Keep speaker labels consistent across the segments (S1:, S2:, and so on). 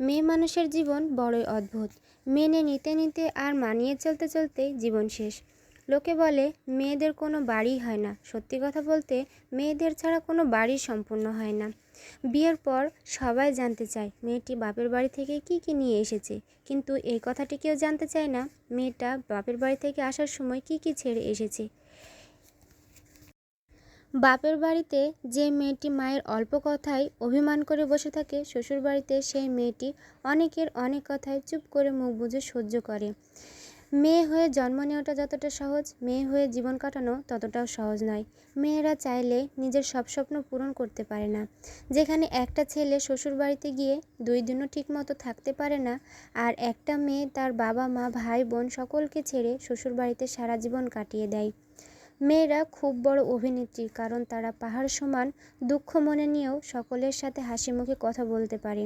S1: মেয়ে মানুষের জীবন বড়ই অদ্ভুত। মেনে নিতে নিতে আর মানিয়ে চলতে চলতেই জীবন শেষ। লোকে বলে, মেয়েদের কোনো বাড়ি হয় না। সত্যি কথা বলতে, মেয়েদের ছাড়া কোনো বাড়ি সম্পূর্ণ হয় না। বিয়ের পর সবাই জানতে চায়, মেয়েটি বাপের বাড়ি থেকে কি কি নিয়ে এসেছে। কিন্তু এই কথাটি কেউ জানতে চায় না, মেয়েটা বাপের বাড়ি থেকে আসার সময় কি কি ছেড়ে এসেছে। বাপের বাড়িতে যে মেয়েটি মায়ের অল্প কথায় অভিমান করে বসে থাকে শ্বশুর বাড়িতে সেই মেয়েটি অনেকের অনেক কথায় চুপ করে মুখ বুঝে সহ্য করে। মেয়ে হয়ে জন্ম নেওয়াটা যতটা সহজ, মেয়ে হয়ে জীবন কাটানো ততটাও সহজ নয়। মেয়েরা চাইলে নিজের সব স্বপ্ন পূরণ করতে পারে না। যেখানে একটা ছেলে শ্বশুর বাড়িতে গিয়ে দুই দিনও ঠিকমতো থাকতে পারে না, আর একটা মেয়ে তার বাবা, মা, ভাই, বোন সকলকে ছেড়ে শ্বশুর বাড়িতে সারা জীবন কাটিয়ে দেয়। মেয়েরা খুব বড় অভিনেত্রী, কারণ তারা পাহাড় সমান দুঃখ মনে নিয়েও সকলের সাথে হাসি মুখে কথা বলতে পারে।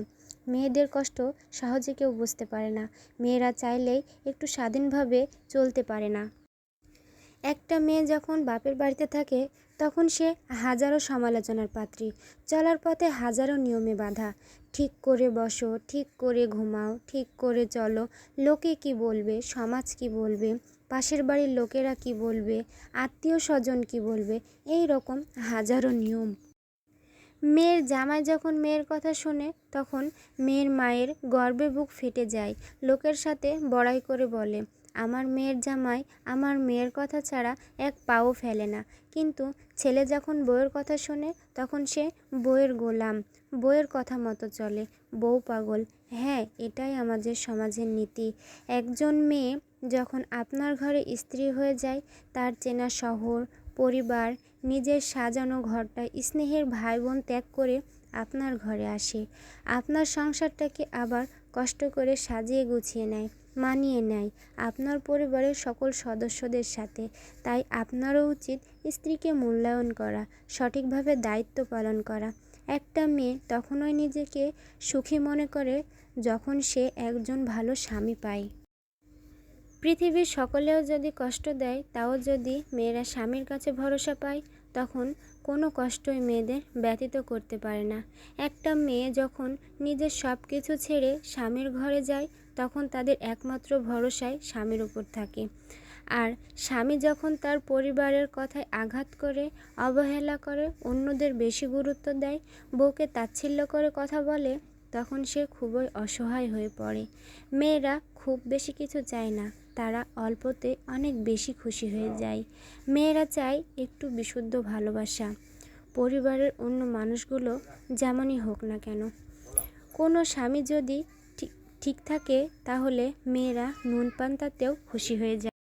S1: মেয়েদের কষ্ট সহজে কেউ বুঝতে পারে না। মেয়েরা চাইলেই একটু স্বাধীনভাবে চলতে পারে না। একটা মেয়ে যখন বাপের বাড়িতে থাকে, তখন সে হাজারো সমালোচনার পাত্রী। চলার পথে হাজারো নিয়মে বাধা। ঠিক করে বসো, ঠিক করে ঘুমাও, ঠিক করে চলো, লোকে কি বলবে, সমাজ কি বলবে পাশের বাড়ির লোকেরা কি বলবে? আত্মীয় স্বজন কি বলবে? এই রকম হাজারো নিয়ম। মেয়ের জামাই যখন মেয়ের কথা শোনে, তখন মেয়ের মায়ের গর্বে বুক ফেটে যায়। লোকের সাথে বড়াই করে বলে আমার মেয়ের জামাই আমার মেয়ের কথা ছাড়া এক পাও ফেলে না। কিন্তু ছেলে যখন বউয়ের কথা শোনে, তখন সে বউয়ের গোলাম, বউয়ের কথা মতো চলে। বউ পাগল। হ্যাঁ এটাই আমাদের সমাজের নীতি। একজন মেয়ে যখন আপনার ঘরে স্ত্রী হয়ে যায়, তার চেনা শহর, পরিবার, নিজের সাজানো ঘরটা, স্নেহের ভাই বোন ত্যাগ করে আপনার ঘরে আসে। আপনার সংসারটাকে আবার কষ্ট করে সাজিয়ে গুছিয়ে নেয়। মানিয়ে নেয় আপনার পরিবারের সকল সদস্যদের সাথে। তাই আপনারও উচিত স্ত্রীকে মূল্যায়ন করা, সঠিকভাবে দায়িত্ব পালন করা। একটা মেয়ে তখনই নিজেকে সুখী মনে করে যখন সে একজন ভালো স্বামী পায়। পৃথিবীর সকলেও যদি কষ্ট দেয়, তাও যদি মেয়েরা স্বামীর কাছে ভরসা পায় তখন কোনো কষ্টই মেয়েদের ব্যতীত করতে পারে না। একটা মেয়ে যখন নিজের সব কিছু ছেড়ে স্বামীর ঘরে যায়, তখন তাদের একমাত্র ভরসায় স্বামীর উপর থাকে। আর স্বামী যখন তার পরিবারের কথায় আঘাত করে, অবহেলা করে, অন্যদের বেশি গুরুত্ব দেয়, বউকে তাচ্ছিল্য করে কথা বলে, তখন সে খুবই অসহায় হয়ে পড়ে। মেয়েরা খুব বেশি কিছু চায় না। তারা অল্পতে অনেক বেশি খুশি হয়ে যায়। মেয়েরা চায় একটু বিশুদ্ধ ভালোবাসা। পরিবারের অন্য মানুষগুলো যেমনই হোক না কেন। কোনো স্বামী যদি ঠিক থাকে তাহলে মেয়েরা নুন পান্তাতেও খুশি হয়ে যায়।